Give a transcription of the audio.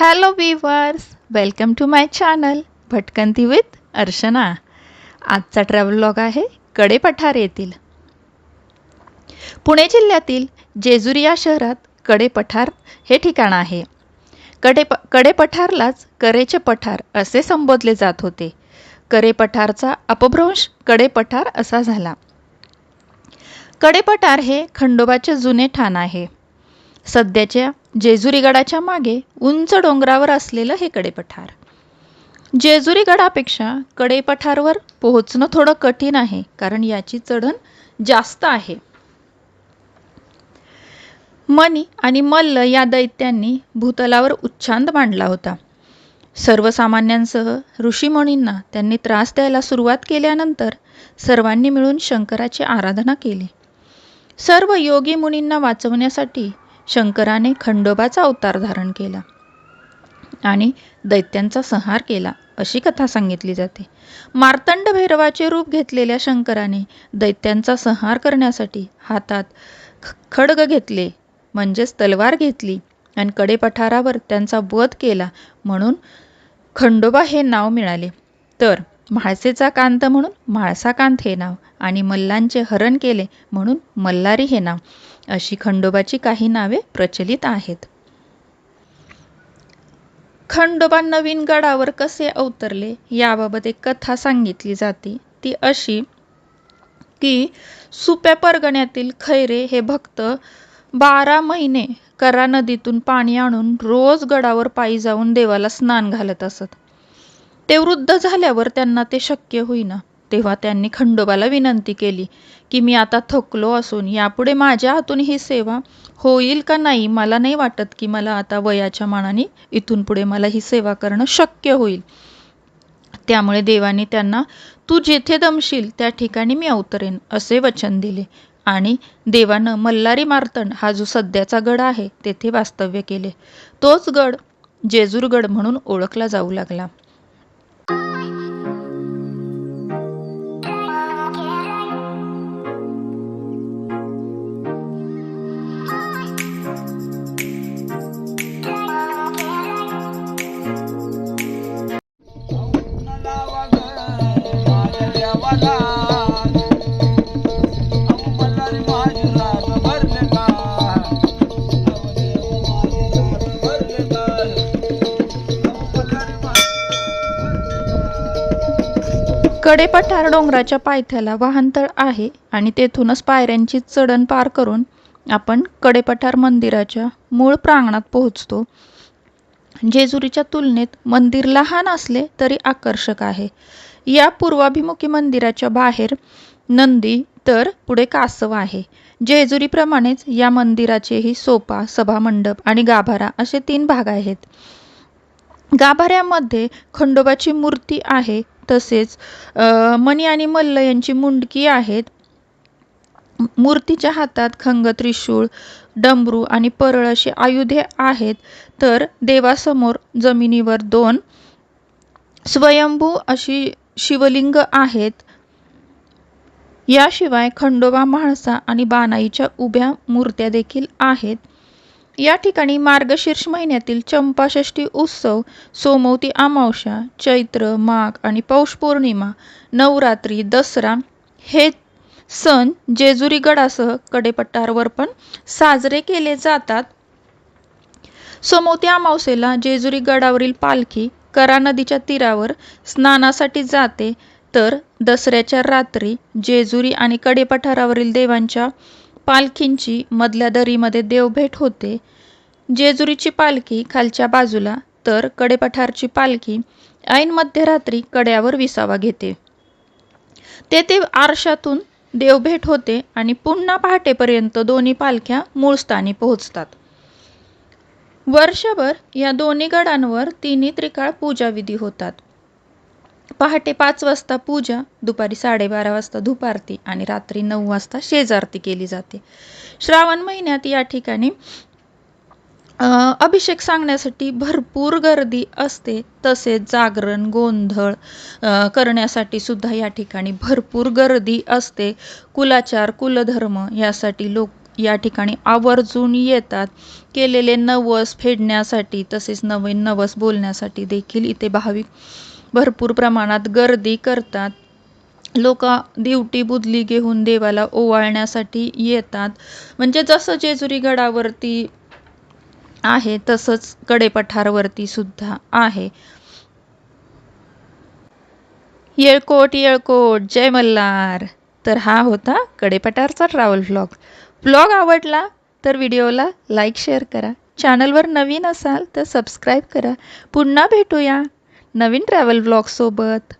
Hello viewers welcome to my channel भटकंती with Archana आजचा travel log आहे कडेपठार येथील. पुणे जिल्ह्यातील जेजुरी या शहरात कडेपठार हे ठिकाण आहे. कडे कडेपठारलाच करेचे पठार असे संबोधले जात होते. करेपठारचा अपभ्रंश कडेपठार असा झाला. कडेपठार हे खंडोबाचे जुने ठाण आहे. सध्याच्या जेजुरी गडाच्या मागे उंच डोंगरावर असलेलं हे कडेपठार. जेजुरी गडापेक्षा कडेपठारवर पोहोचणं थोडं कठीण आहे कारण याची चढण जास्त आहे. मनी आणि मल्ल या दैत्यांनी भूतलावर उच्छांद मांडला होता. सर्वसामान्यांसह ऋषीमुनींना त्यांनी त्रास द्यायला सुरुवात केल्यानंतर सर्वांनी मिळून शंकराची आराधना केली. सर्व योगी मुनींना वाचवण्यासाठी शंकराने खंडोबाचा अवतार धारण केला आणि दैत्यांचा संहार केला अशी कथा सांगितली जाते. मार्तंड भैरवाचे रूप घेतलेल्या शंकराने दैत्यांचा संहार करण्यासाठी हातात खडग घेतले म्हणजेच तलवार घेतली आणि कडेपठारावर त्यांचा वध केला म्हणून खंडोबा हे नाव मिळाले. तर म्हाळसेचा कांत म्हणून म्हाळसाकांत हे नाव आणि मल्लांचे हरण केले म्हणून मल्लारी हे नाव. अशी खंडोबाची काही नावे प्रचलित आहेत. खंडोबा नवीन गडावर कसे अवतरले याबाबत एक कथा सांगितली जाते. ती अशी की सुप्या परगण्यातील खैरे हे भक्त बारा महिने करा नदीतून पाणी आणून रोज गडावर पायी जाऊन देवाला स्नान घालत असत. ते वृद्ध झाल्यावर त्यांना ते शक्य होईना. तेव्हा त्यांनी खंडोबाला विनंती केली की मी आता थकलो असून यापुढे माझ्या हातून ही सेवा होईल का नाही मला नाही वाटत की मला आता वयाच्या मानाने इथून पुढे मला ही सेवा करणं शक्य होईल. त्यामुळे देवाने त्यांना तू जेथे दमशील त्या ठिकाणी मी अवतरेन असे वचन दिले. आणि देवानं मल्हारी मार्तंड हा जो सध्याचा गड आहे तेथे वास्तव्य केले. तोच गड जेजूरगड म्हणून ओळखला जाऊ लागला. कडेपठार डोंगराच्या पायथ्याला वाहनतळ आहे आणि तेथूनच पायऱ्यांची चढण पार करून आपण कडेपठार मंदिराच्या मूळ प्रांगणात पोहोचतो. जेजुरीच्या तुलनेत मंदिर लहान असले तरी आकर्षक आहे. या पूर्वाभिमुखी मंदिराच्या बाहेर नंदी तर पुढे कासव आहे. जेजुरीप्रमाणेच या मंदिराचेही सोपा सभामंडप आणि गाभारा असे तीन भाग आहेत. गाभाऱ्यामध्ये खंडोबाची मूर्ती आहे. तसेच मणी आणि मल्ल यांची मुंडकी आहेत. मूर्तीच्या हातात खंग त्रिशूळ डमरू आणि परळ अशी आयुधे आहेत. तर देवासमोर जमिनीवर दोन स्वयंभू अशी शिवलिंग आहेत. याशिवाय खंडोबा म्हाळसा आणि बानाईच्या उभ्या मूर्त्या देखील आहेत. या ठिकाणी मार्गशीर्ष महिन्यातील चंपाषष्ठी उत्सव सोमवती अमावस्या चैत्र माघ आणि पौष पौर्णिमा नवरात्री दसरा हे सण जेजुरी गडासह कडेपट्टारवर पण साजरे केले जातात. सोमवती अमावस्येला जेजुरी गडावरील पालखी करा नदीच्या तीरावर स्नानासाठी जाते. तर दसऱ्याच्या रात्री जेजुरी आणि कडेपठारावरील देवांच्या पालखींची मधल्या दरीमध्ये देवभेट होते. जेजुरीची पालखी खालच्या बाजूला तर कडेपठारची पालखी ऐन मध्यरात्री कड्यावर विसावा घेते. तेथे आरशातून देवभेट होते आणि पुन्हा पहाटेपर्यंत दोन्ही पालख्या मूळ स्थानी पोहोचतात. वर्षभर या दोन्ही गडांवर तिन्ही त्रिकाळ पूजाविधी होतात. पहाटे पाच वाजता पूजा दुपारी साडेबारा वाजता धुपारती आणि रात्री नऊ वाजता शेजारती केली जाते. श्रावण महिन्यात या ठिकाणी अभिषेक सांगण्यासाठी भरपूर गर्दी असते. तसेच जागरण गोंधळ करण्यासाठी सुद्धा या ठिकाणी भरपूर गर्दी असते. कुलाचार कुलधर्म यासाठी लोक या ठिकाणी आवर्जून येतात. केलेले नवस फेडण्यासाठी तसेच नवीन नवस बोलण्यासाठी देखील इथे भाविक भरपूर प्रमाणात गर्दी करतात. लोक दिवटी बुदली घेऊन देवाला ओवाळण्यासाठी येतात. म्हणजे जसं जेजुरी गडावरती आहे तसंच कडेपठारवरती सुद्धा आहे. येळकोट येळकोट जय मल्हार. तर हा होता कडेपठारचा ट्रॅव्हल व्लॉग व्लॉग आवडला तर व्हिडिओला लाईक शेअर करा. चॅनलवर नवीन असाल तर सबस्क्राईब करा. पुन्हा भेटूया. नवीन ट्रॅव्हल व्लॉगसोबत